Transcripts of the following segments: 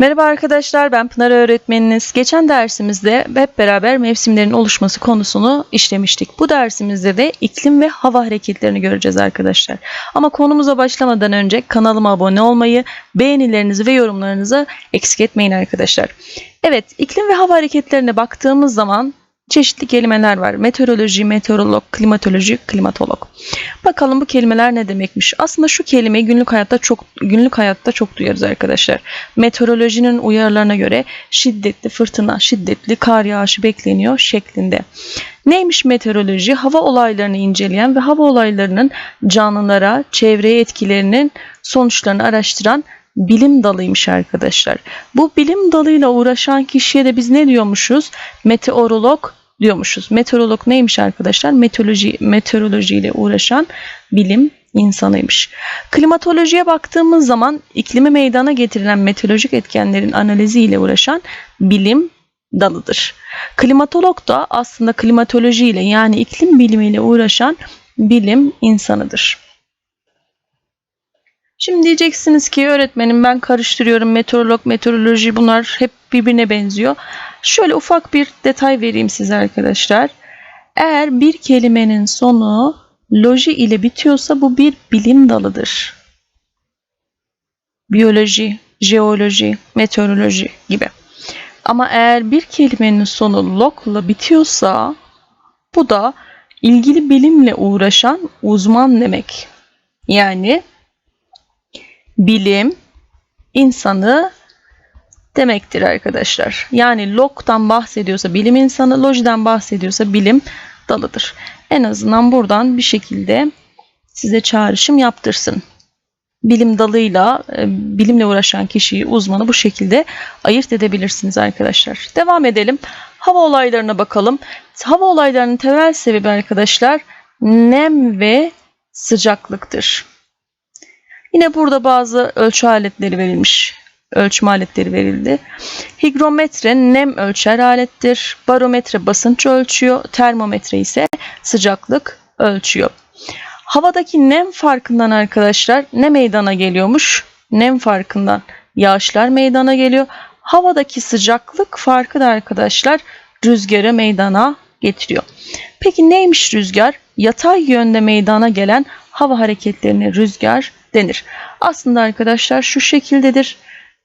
Merhaba arkadaşlar ben Pınar öğretmeniniz. Geçen dersimizde hep beraber mevsimlerin oluşması konusunu işlemiştik. Bu dersimizde de iklim ve hava hareketlerini göreceğiz arkadaşlar. Ama konumuza başlamadan önce kanalıma abone olmayı, beğenilerinizi ve yorumlarınızı eksik etmeyin arkadaşlar. Evet iklim ve hava hareketlerine baktığımız zaman çeşitli kelimeler var. Meteoroloji, meteorolog, klimatoloji, klimatolog. Bakalım bu kelimeler ne demekmiş? Aslında şu kelimeyi günlük hayatta çok günlük hayatta çok duyarız arkadaşlar. Meteorolojinin uyarılarına göre şiddetli fırtına, şiddetli kar yağışı bekleniyor şeklinde. Neymiş meteoroloji? Hava olaylarını inceleyen ve hava olaylarının canlılara, çevreye etkilerinin sonuçlarını araştıran bilim dalıymış arkadaşlar. Bu bilim dalıyla uğraşan kişiye de biz ne diyormuşuz? Meteorolog diyormuşuz. Meteorolog neymiş arkadaşlar? Meteoroloji meteorolojiyle uğraşan bilim insanıymış. Klimatolojiye baktığımız zaman iklimi meydana getirilen meteorolojik etkenlerin analiziyle uğraşan bilim dalıdır. Klimatolog da aslında klimatolojiyle yani iklim bilimiyle uğraşan bilim insanıdır. Şimdi diyeceksiniz ki öğretmenim ben karıştırıyorum meteorolog, meteoroloji bunlar hep birbirine benziyor. Şöyle ufak bir detay vereyim size arkadaşlar. Eğer bir kelimenin sonu loji ile bitiyorsa bu bir bilim dalıdır. Biyoloji, jeoloji, meteoroloji gibi. Ama eğer bir kelimenin sonu lokla bitiyorsa bu da ilgili bilimle uğraşan uzman demek. Yani bilim insanı demektir arkadaşlar. Yani log'dan bahsediyorsa bilim insanı, lojiden bahsediyorsa bilim dalıdır. En azından buradan bir şekilde size çağrışım yaptırsın. Bilim dalıyla, e, bilimle uğraşan kişiyi, uzmanı bu şekilde ayırt edebilirsiniz arkadaşlar. Devam edelim. Hava olaylarına bakalım. Hava olaylarının temel sebebi arkadaşlar nem ve sıcaklıktır. Yine burada bazı ölçü aletleri verilmiş. Ölçme aletleri verildi. Higrometre nem ölçer alettir. Barometre basınç ölçüyor. Termometre ise sıcaklık ölçüyor. Havadaki nem farkından arkadaşlar ne meydana geliyormuş? Nem farkından yağışlar meydana geliyor. Havadaki sıcaklık farkı da arkadaşlar rüzgarı meydana getiriyor. Peki neymiş rüzgar? Yatay yönde meydana gelen hava hareketlerine rüzgar denir. Aslında arkadaşlar şu şekildedir.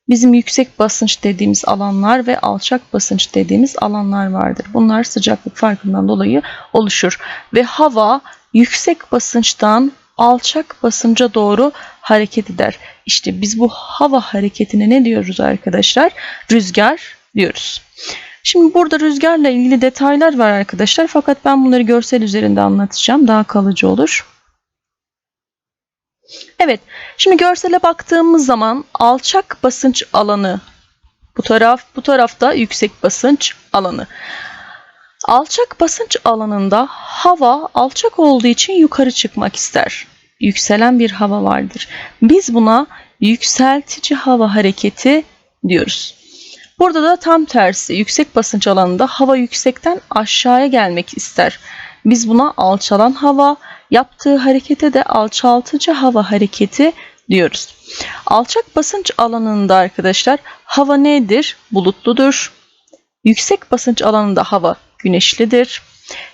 Bizim yüksek basınç dediğimiz alanlar ve alçak basınç dediğimiz alanlar vardır. Bunlar sıcaklık farkından dolayı oluşur ve hava yüksek basınçtan alçak basınca doğru hareket eder. İşte biz bu hava hareketine ne diyoruz arkadaşlar? Rüzgar diyoruz. Şimdi burada rüzgarla ilgili detaylar var arkadaşlar fakat ben bunları görsel üzerinde anlatacağım. Daha kalıcı olur. Evet, şimdi görsele baktığımız zaman alçak basınç alanı bu taraf, bu tarafta yüksek basınç alanı. Alçak basınç alanında hava alçak olduğu için yukarı çıkmak ister. Yükselen bir hava vardır. Biz buna yükseltici hava hareketi diyoruz. Burada da tam tersi yüksek basınç alanında hava yüksekten aşağıya gelmek ister. Biz buna alçalan hava, yaptığı harekete de alçaltıcı hava hareketi diyoruz. Alçak basınç alanında arkadaşlar hava nedir? Bulutludur. Yüksek basınç alanında hava güneşlidir.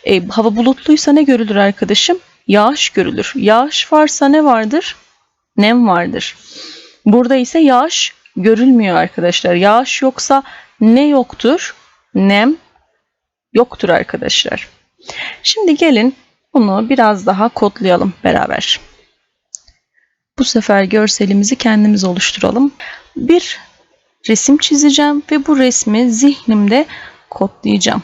E, hava bulutluysa ne görülür arkadaşım? Yağış görülür. Yağış varsa ne vardır? Nem vardır. Burada ise yağış görülmüyor arkadaşlar. Yağış yoksa ne yoktur? Nem yoktur arkadaşlar. Şimdi gelin bunu biraz daha kodlayalım beraber. Bu sefer görselimizi kendimiz oluşturalım. Bir resim çizeceğim ve bu resmi zihnimde kodlayacağım.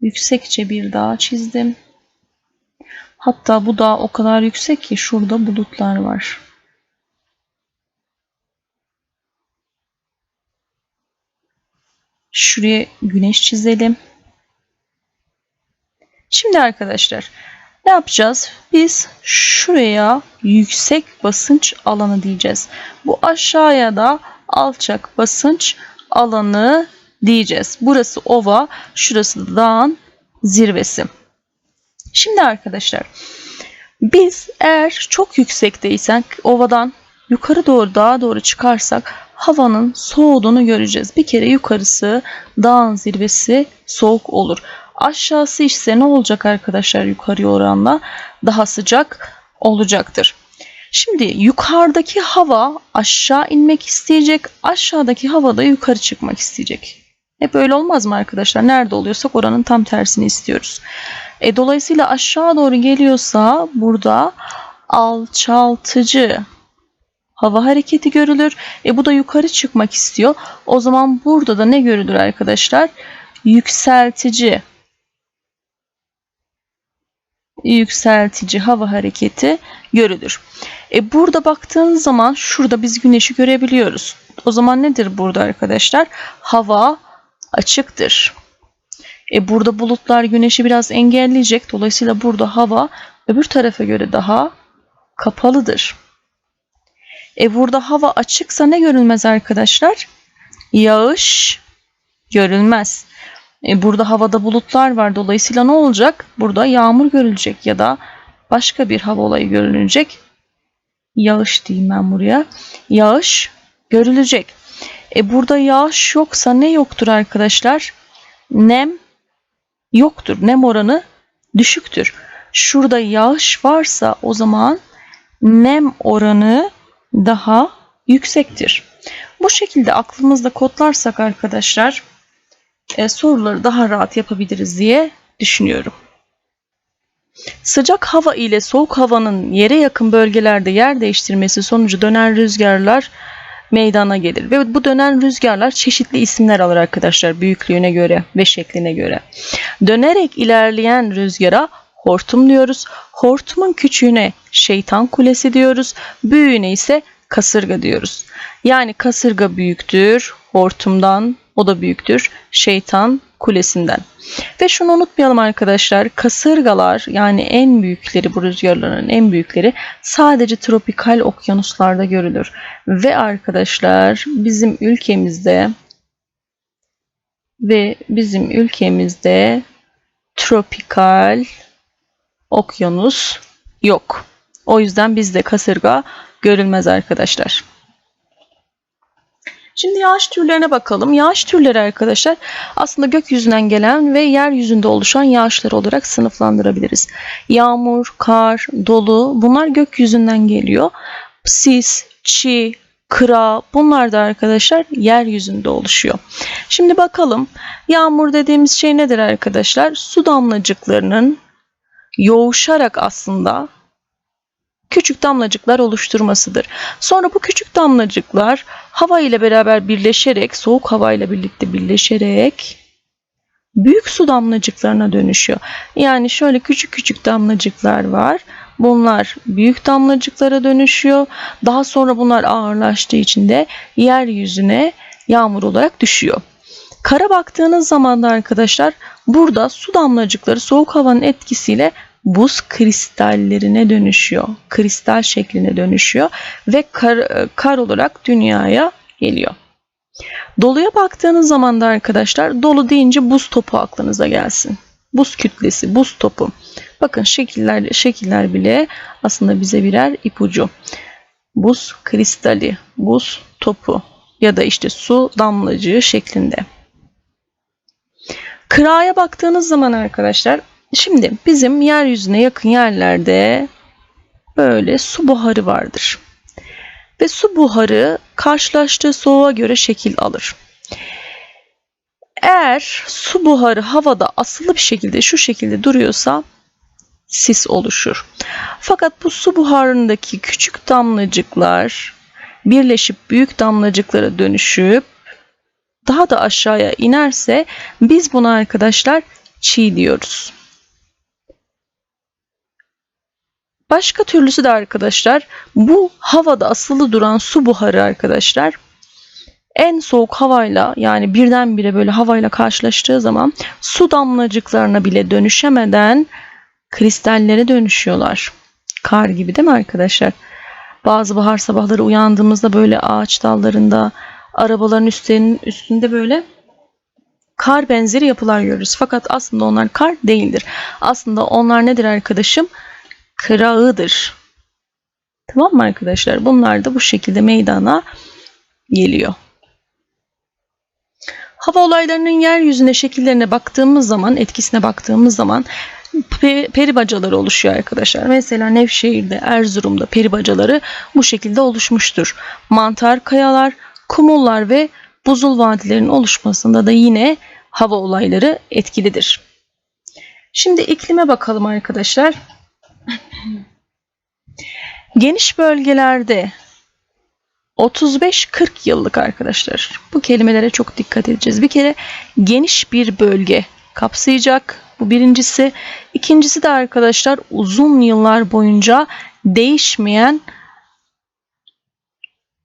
Yüksekçe bir dağ çizdim. Hatta bu dağ o kadar yüksek ki şurada bulutlar var. Şuraya güneş çizelim. Şimdi arkadaşlar ne yapacağız? Biz şuraya yüksek basınç alanı diyeceğiz. Bu aşağıya da alçak basınç alanı diyeceğiz. Burası ova, şurası da dağın zirvesi. Şimdi arkadaşlar biz eğer çok yüksekteysek ovadan yukarı doğru dağa doğru çıkarsak havanın soğuduğunu göreceğiz. Bir kere yukarısı dağın zirvesi soğuk olur. Aşağısı ise ne olacak arkadaşlar yukarıya oranla daha sıcak olacaktır. Şimdi yukarıdaki hava aşağı inmek isteyecek, aşağıdaki hava da yukarı çıkmak isteyecek. Hep öyle olmaz mı arkadaşlar? Nerede oluyorsak oranın tam tersini istiyoruz. E, dolayısıyla aşağı doğru geliyorsa burada alçaltıcı hava hareketi görülür. E, bu da yukarı çıkmak istiyor. O zaman burada da ne görülür arkadaşlar? Yükseltici yükseltici hava hareketi görülür. E burada baktığınız zaman şurada biz güneşi görebiliyoruz. O zaman nedir burada arkadaşlar? Hava açıktır. E burada bulutlar güneşi biraz engelleyecek. Dolayısıyla burada hava öbür tarafa göre daha kapalıdır. E burada hava açıksa ne görülmez arkadaşlar? Yağış görülmez. E burada havada bulutlar var. Dolayısıyla ne olacak? Burada yağmur görülecek ya da başka bir hava olayı görülecek. Yağış diyeyim ben buraya. Yağış görülecek. E burada yağış yoksa ne yoktur arkadaşlar? Nem yoktur. Nem oranı düşüktür. Şurada yağış varsa o zaman nem oranı daha yüksektir. Bu şekilde aklımızda kodlarsak arkadaşlar e, soruları daha rahat yapabiliriz diye düşünüyorum. Sıcak hava ile soğuk havanın yere yakın bölgelerde yer değiştirmesi sonucu dönen rüzgarlar meydana gelir. Ve bu dönen rüzgarlar çeşitli isimler alır arkadaşlar büyüklüğüne göre ve şekline göre. Dönerek ilerleyen rüzgara hortum diyoruz. Hortumun küçüğüne şeytan kulesi diyoruz. Büyüğüne ise kasırga diyoruz. Yani kasırga büyüktür hortumdan, o da büyüktür şeytan kulesinden. Ve şunu unutmayalım arkadaşlar. Kasırgalar yani en büyükleri bu rüzgarların en büyükleri sadece tropikal okyanuslarda görülür. Ve arkadaşlar bizim ülkemizde ve bizim ülkemizde tropikal okyanus yok. O yüzden bizde kasırga görülmez arkadaşlar. Şimdi yağış türlerine bakalım. Yağış türleri arkadaşlar aslında gökyüzünden gelen ve yeryüzünde oluşan yağışlar olarak sınıflandırabiliriz. Yağmur, kar, dolu bunlar gökyüzünden geliyor. Sis, çi, kıra bunlar da arkadaşlar yeryüzünde oluşuyor. Şimdi bakalım yağmur dediğimiz şey nedir arkadaşlar? Su damlacıklarının yoğuşarak aslında küçük damlacıklar oluşturmasıdır. Sonra bu küçük damlacıklar hava ile beraber birleşerek, soğuk hava ile birlikte birleşerek büyük su damlacıklarına dönüşüyor. Yani şöyle küçük küçük damlacıklar var. Bunlar büyük damlacıklara dönüşüyor. Daha sonra bunlar ağırlaştığı için de yeryüzüne yağmur olarak düşüyor. Kara baktığınız zaman da arkadaşlar burada su damlacıkları soğuk havanın etkisiyle buz kristallerine dönüşüyor. Kristal şekline dönüşüyor ve kar, kar olarak dünyaya geliyor. Doluya baktığınız zaman da arkadaşlar dolu deyince buz topu aklınıza gelsin. Buz kütlesi, buz topu. Bakın şekiller şekiller bile aslında bize birer ipucu. Buz kristali, buz topu ya da işte su damlacığı şeklinde. Kıraya baktığınız zaman arkadaşlar Şimdi bizim yeryüzüne yakın yerlerde böyle su buharı vardır. Ve su buharı karşılaştığı soğuğa göre şekil alır. Eğer su buharı havada asılı bir şekilde şu şekilde duruyorsa sis oluşur. Fakat bu su buharındaki küçük damlacıklar birleşip büyük damlacıklara dönüşüp daha da aşağıya inerse biz buna arkadaşlar çiğ diyoruz. Başka türlüsü de arkadaşlar bu havada asılı duran su buharı arkadaşlar en soğuk havayla yani birdenbire böyle havayla karşılaştığı zaman su damlacıklarına bile dönüşemeden kristallere dönüşüyorlar. Kar gibi değil mi arkadaşlar? Bazı bahar sabahları uyandığımızda böyle ağaç dallarında, arabaların üstlerinin üstünde böyle kar benzeri yapılar görürüz. Fakat aslında onlar kar değildir. Aslında onlar nedir arkadaşım? Kırağıdır. Tamam mı arkadaşlar? Bunlar da bu şekilde meydana geliyor. Hava olaylarının yeryüzüne şekillerine baktığımız zaman, etkisine baktığımız zaman pe- peri bacaları oluşuyor arkadaşlar. Mesela Nevşehir'de, Erzurum'da peri bacaları bu şekilde oluşmuştur. Mantar kayalar, kumullar ve buzul vadilerin oluşmasında da yine hava olayları etkilidir. Şimdi iklime bakalım arkadaşlar. Geniş bölgelerde 35-40 yıllık arkadaşlar. Bu kelimelere çok dikkat edeceğiz. Bir kere geniş bir bölge kapsayacak. Bu birincisi. İkincisi de arkadaşlar uzun yıllar boyunca değişmeyen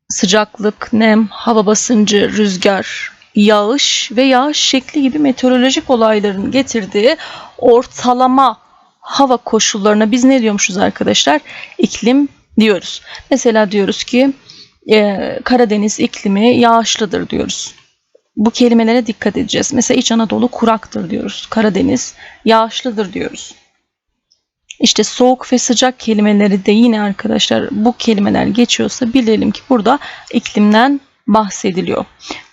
sıcaklık, nem, hava basıncı, rüzgar, yağış ve yağış şekli gibi meteorolojik olayların getirdiği ortalama hava koşullarına biz ne diyormuşuz arkadaşlar? İklim diyoruz. Mesela diyoruz ki e, Karadeniz iklimi yağışlıdır diyoruz. Bu kelimelere dikkat edeceğiz. Mesela İç Anadolu kuraktır diyoruz. Karadeniz yağışlıdır diyoruz. İşte soğuk ve sıcak kelimeleri de yine arkadaşlar bu kelimeler geçiyorsa bilelim ki burada iklimden bahsediliyor.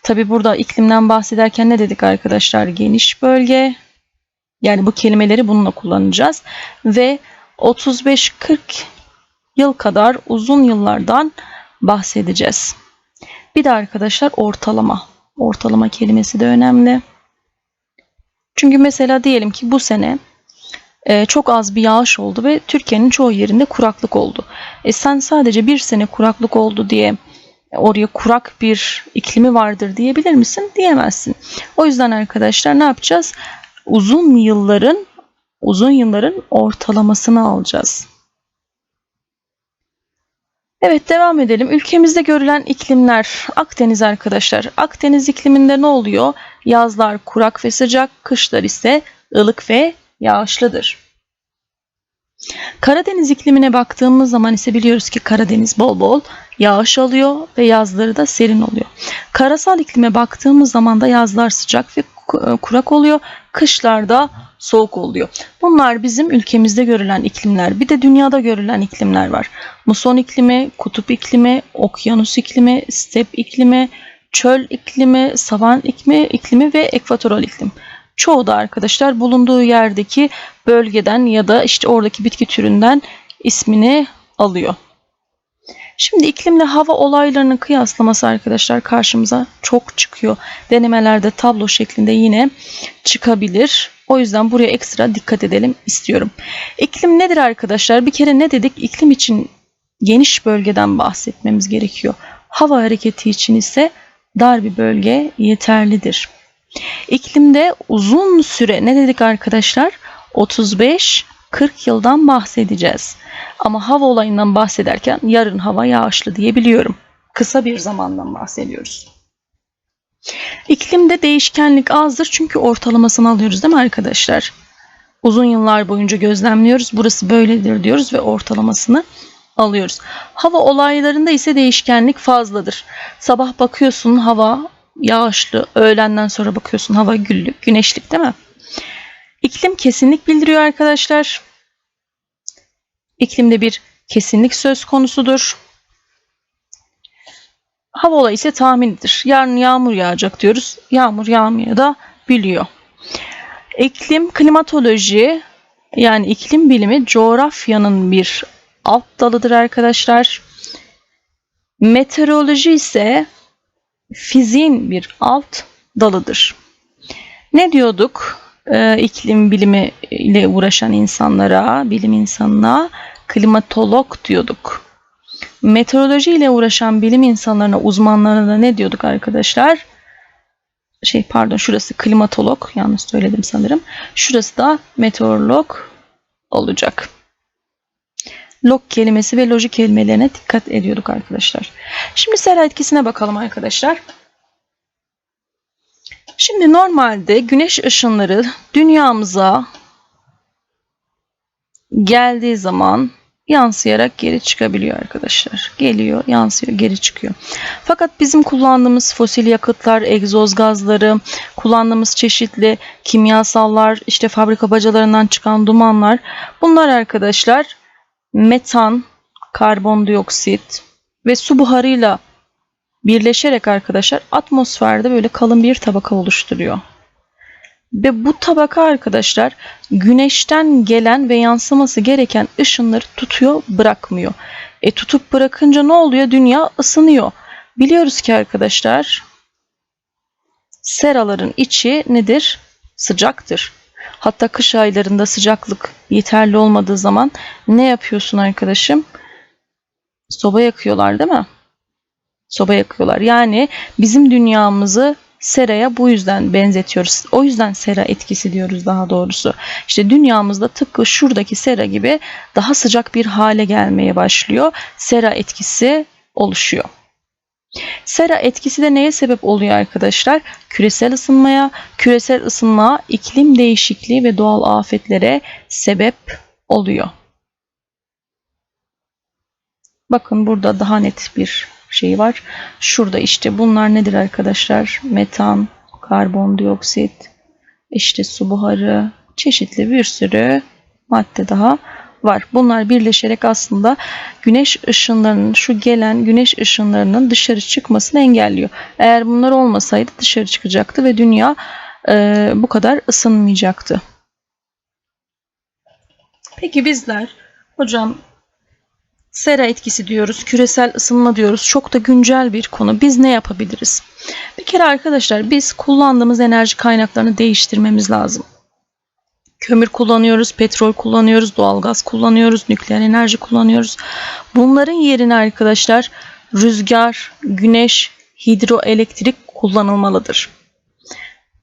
Tabi burada iklimden bahsederken ne dedik arkadaşlar? Geniş bölge. Yani bu kelimeleri bununla kullanacağız. Ve 35-40 yıl kadar uzun yıllardan bahsedeceğiz. Bir de arkadaşlar ortalama. Ortalama kelimesi de önemli. Çünkü mesela diyelim ki bu sene e, çok az bir yağış oldu ve Türkiye'nin çoğu yerinde kuraklık oldu. E sen sadece bir sene kuraklık oldu diye oraya kurak bir iklimi vardır diyebilir misin? Diyemezsin. O yüzden arkadaşlar ne yapacağız? Uzun yılların uzun yılların ortalamasını alacağız. Evet devam edelim. Ülkemizde görülen iklimler Akdeniz arkadaşlar. Akdeniz ikliminde ne oluyor? Yazlar kurak ve sıcak, kışlar ise ılık ve yağışlıdır. Karadeniz iklimine baktığımız zaman ise biliyoruz ki Karadeniz bol bol yağış alıyor ve yazları da serin oluyor. Karasal iklime baktığımız zaman da yazlar sıcak ve kurak oluyor, kışlarda soğuk oluyor. Bunlar bizim ülkemizde görülen iklimler. Bir de dünyada görülen iklimler var. Muson iklimi, kutup iklimi, okyanus iklimi, step iklimi, çöl iklimi, savan iklimi, iklimi ve ekvatoral iklim. Çoğu da arkadaşlar bulunduğu yerdeki bölgeden ya da işte oradaki bitki türünden ismini alıyor. Şimdi iklimle hava olaylarının kıyaslaması arkadaşlar karşımıza çok çıkıyor. Denemelerde tablo şeklinde yine çıkabilir. O yüzden buraya ekstra dikkat edelim istiyorum. İklim nedir arkadaşlar? Bir kere ne dedik? İklim için geniş bölgeden bahsetmemiz gerekiyor. Hava hareketi için ise dar bir bölge yeterlidir. İklimde uzun süre ne dedik arkadaşlar? 35 40 yıldan bahsedeceğiz. Ama hava olayından bahsederken yarın hava yağışlı diyebiliyorum. Kısa bir zamandan bahsediyoruz. İklimde değişkenlik azdır çünkü ortalamasını alıyoruz değil mi arkadaşlar? Uzun yıllar boyunca gözlemliyoruz. Burası böyledir diyoruz ve ortalamasını alıyoruz. Hava olaylarında ise değişkenlik fazladır. Sabah bakıyorsun hava yağışlı, öğlenden sonra bakıyorsun hava güllük, güneşlik değil mi? İklim kesinlik bildiriyor arkadaşlar. İklimde bir kesinlik söz konusudur. Hava olayı ise tahminidir. Yarın yağmur yağacak diyoruz. Yağmur yağmaya da biliyor. İklim klimatoloji yani iklim bilimi coğrafyanın bir alt dalıdır arkadaşlar. Meteoroloji ise fiziğin bir alt dalıdır. Ne diyorduk? Ee, iklim bilimi ile uğraşan insanlara, bilim insanına klimatolog diyorduk. Meteoroloji ile uğraşan bilim insanlarına, uzmanlarına ne diyorduk arkadaşlar? Şey pardon şurası klimatolog yanlış söyledim sanırım. Şurası da meteorolog olacak. Log kelimesi ve loji kelimelerine dikkat ediyorduk arkadaşlar. Şimdi sera etkisine bakalım arkadaşlar. Şimdi normalde güneş ışınları dünyamıza geldiği zaman yansıyarak geri çıkabiliyor arkadaşlar. Geliyor, yansıyor, geri çıkıyor. Fakat bizim kullandığımız fosil yakıtlar, egzoz gazları, kullandığımız çeşitli kimyasallar, işte fabrika bacalarından çıkan dumanlar bunlar arkadaşlar metan, karbondioksit ve su buharıyla birleşerek arkadaşlar atmosferde böyle kalın bir tabaka oluşturuyor. Ve bu tabaka arkadaşlar güneşten gelen ve yansıması gereken ışınları tutuyor, bırakmıyor. E tutup bırakınca ne oluyor? Dünya ısınıyor. Biliyoruz ki arkadaşlar seraların içi nedir? Sıcaktır. Hatta kış aylarında sıcaklık yeterli olmadığı zaman ne yapıyorsun arkadaşım? Soba yakıyorlar değil mi? Soba yakıyorlar. Yani bizim dünyamızı seraya bu yüzden benzetiyoruz. O yüzden sera etkisi diyoruz daha doğrusu. İşte dünyamızda tıpkı şuradaki sera gibi daha sıcak bir hale gelmeye başlıyor. Sera etkisi oluşuyor. Sera etkisi de neye sebep oluyor arkadaşlar? Küresel ısınmaya, küresel ısınma iklim değişikliği ve doğal afetlere sebep oluyor. Bakın burada daha net bir şey var. Şurada işte bunlar nedir arkadaşlar? Metan, karbondioksit, işte su buharı, çeşitli bir sürü madde daha var. Bunlar birleşerek aslında güneş ışınlarının şu gelen güneş ışınlarının dışarı çıkmasını engelliyor. Eğer bunlar olmasaydı dışarı çıkacaktı ve dünya e, bu kadar ısınmayacaktı. Peki bizler hocam sera etkisi diyoruz, küresel ısınma diyoruz. Çok da güncel bir konu. Biz ne yapabiliriz? Bir kere arkadaşlar biz kullandığımız enerji kaynaklarını değiştirmemiz lazım. Kömür kullanıyoruz, petrol kullanıyoruz, doğalgaz kullanıyoruz, nükleer enerji kullanıyoruz. Bunların yerine arkadaşlar rüzgar, güneş, hidroelektrik kullanılmalıdır.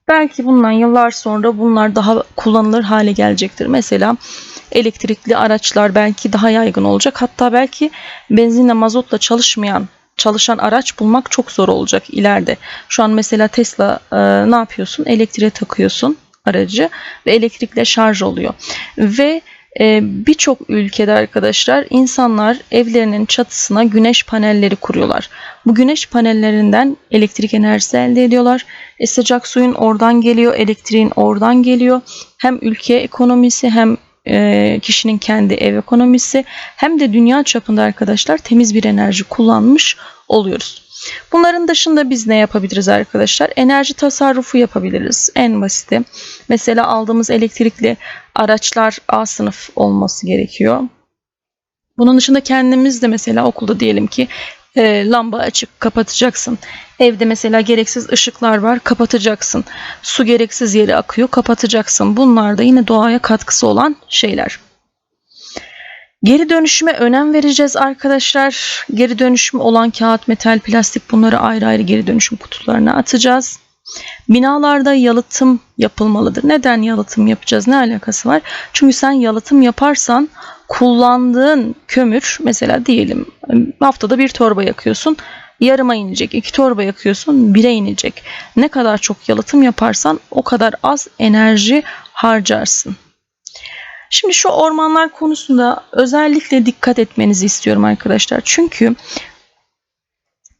Belki bundan yıllar sonra bunlar daha kullanılır hale gelecektir. Mesela elektrikli araçlar belki daha yaygın olacak. Hatta belki benzinle mazotla çalışmayan çalışan araç bulmak çok zor olacak ileride. Şu an mesela Tesla e, ne yapıyorsun? Elektriğe takıyorsun aracı ve elektrikle şarj oluyor. Ve e, birçok ülkede arkadaşlar insanlar evlerinin çatısına güneş panelleri kuruyorlar. Bu güneş panellerinden elektrik enerjisi elde ediyorlar. E, sıcak suyun oradan geliyor, elektriğin oradan geliyor. Hem ülke ekonomisi hem e, kişinin kendi ev ekonomisi hem de dünya çapında arkadaşlar temiz bir enerji kullanmış oluyoruz. Bunların dışında biz ne yapabiliriz arkadaşlar? Enerji tasarrufu yapabiliriz. En basiti. Mesela aldığımız elektrikli araçlar A sınıf olması gerekiyor. Bunun dışında kendimiz de mesela okulda diyelim ki e, lamba açık kapatacaksın. Evde mesela gereksiz ışıklar var kapatacaksın. Su gereksiz yere akıyor kapatacaksın. Bunlar da yine doğaya katkısı olan şeyler. Geri dönüşüme önem vereceğiz arkadaşlar. Geri dönüşüm olan kağıt, metal, plastik bunları ayrı ayrı geri dönüşüm kutularına atacağız. Binalarda yalıtım yapılmalıdır. Neden yalıtım yapacağız? Ne alakası var? Çünkü sen yalıtım yaparsan kullandığın kömür mesela diyelim haftada bir torba yakıyorsun. Yarıma inecek. iki torba yakıyorsun. Bire inecek. Ne kadar çok yalıtım yaparsan o kadar az enerji harcarsın. Şimdi şu ormanlar konusunda özellikle dikkat etmenizi istiyorum arkadaşlar. Çünkü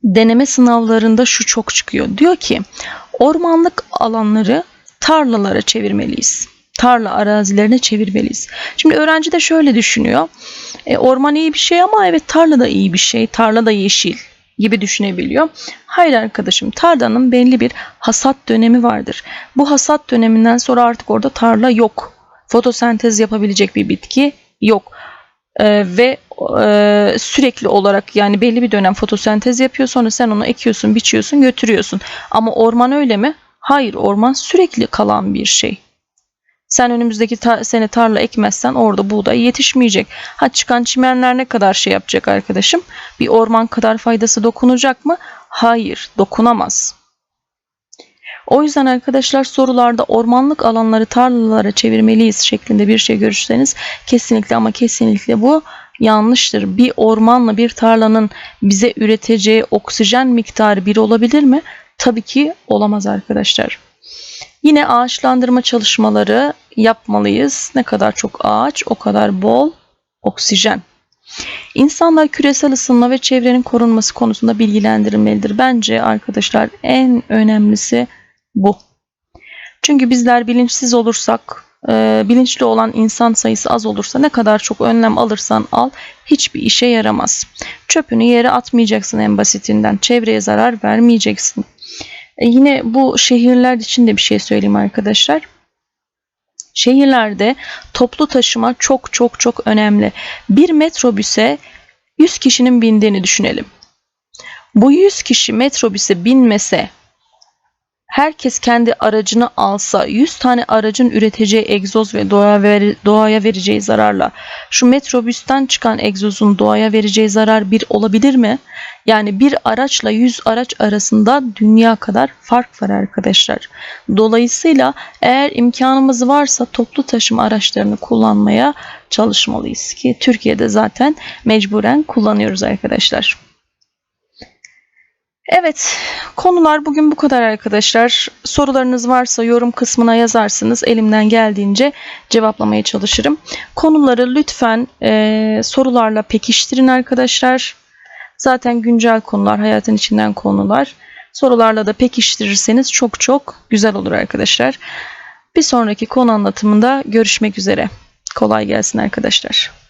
deneme sınavlarında şu çok çıkıyor. Diyor ki ormanlık alanları tarlalara çevirmeliyiz. Tarla arazilerine çevirmeliyiz. Şimdi öğrenci de şöyle düşünüyor. E, orman iyi bir şey ama evet tarla da iyi bir şey. Tarla da yeşil gibi düşünebiliyor. Hayır arkadaşım tarlanın belli bir hasat dönemi vardır. Bu hasat döneminden sonra artık orada tarla yok fotosentez yapabilecek bir bitki yok. Ee, ve e, sürekli olarak yani belli bir dönem fotosentez yapıyor sonra sen onu ekiyorsun, biçiyorsun, götürüyorsun. Ama orman öyle mi? Hayır, orman sürekli kalan bir şey. Sen önümüzdeki ta- sene tarla ekmezsen orada buğday yetişmeyecek. Ha çıkan çimenler ne kadar şey yapacak arkadaşım? Bir orman kadar faydası dokunacak mı? Hayır, dokunamaz. O yüzden arkadaşlar sorularda ormanlık alanları tarlalara çevirmeliyiz şeklinde bir şey görürseniz kesinlikle ama kesinlikle bu yanlıştır. Bir ormanla bir tarlanın bize üreteceği oksijen miktarı bir olabilir mi? Tabii ki olamaz arkadaşlar. Yine ağaçlandırma çalışmaları yapmalıyız. Ne kadar çok ağaç o kadar bol oksijen. İnsanlar küresel ısınma ve çevrenin korunması konusunda bilgilendirilmelidir. Bence arkadaşlar en önemlisi bu. Çünkü bizler bilinçsiz olursak e, bilinçli olan insan sayısı az olursa ne kadar çok önlem alırsan al hiçbir işe yaramaz. Çöpünü yere atmayacaksın en basitinden. Çevreye zarar vermeyeceksin. E, yine bu şehirler için de bir şey söyleyeyim arkadaşlar. Şehirlerde toplu taşıma çok çok çok önemli. Bir metrobüse 100 kişinin bindiğini düşünelim. Bu 100 kişi metrobüse binmese, herkes kendi aracını alsa, 100 tane aracın üreteceği egzoz ve doğaya, veri- doğaya vereceği zararla şu metrobüsten çıkan egzozun doğaya vereceği zarar bir olabilir mi? Yani bir araçla 100 araç arasında dünya kadar fark var arkadaşlar. Dolayısıyla eğer imkanımız varsa toplu taşıma araçlarını kullanmaya çalışmalıyız ki Türkiye'de zaten mecburen kullanıyoruz arkadaşlar. Evet, konular bugün bu kadar arkadaşlar. Sorularınız varsa yorum kısmına yazarsınız. Elimden geldiğince cevaplamaya çalışırım. Konuları lütfen e, sorularla pekiştirin arkadaşlar. Zaten güncel konular, hayatın içinden konular. Sorularla da pekiştirirseniz çok çok güzel olur arkadaşlar. Bir sonraki konu anlatımında görüşmek üzere. Kolay gelsin arkadaşlar.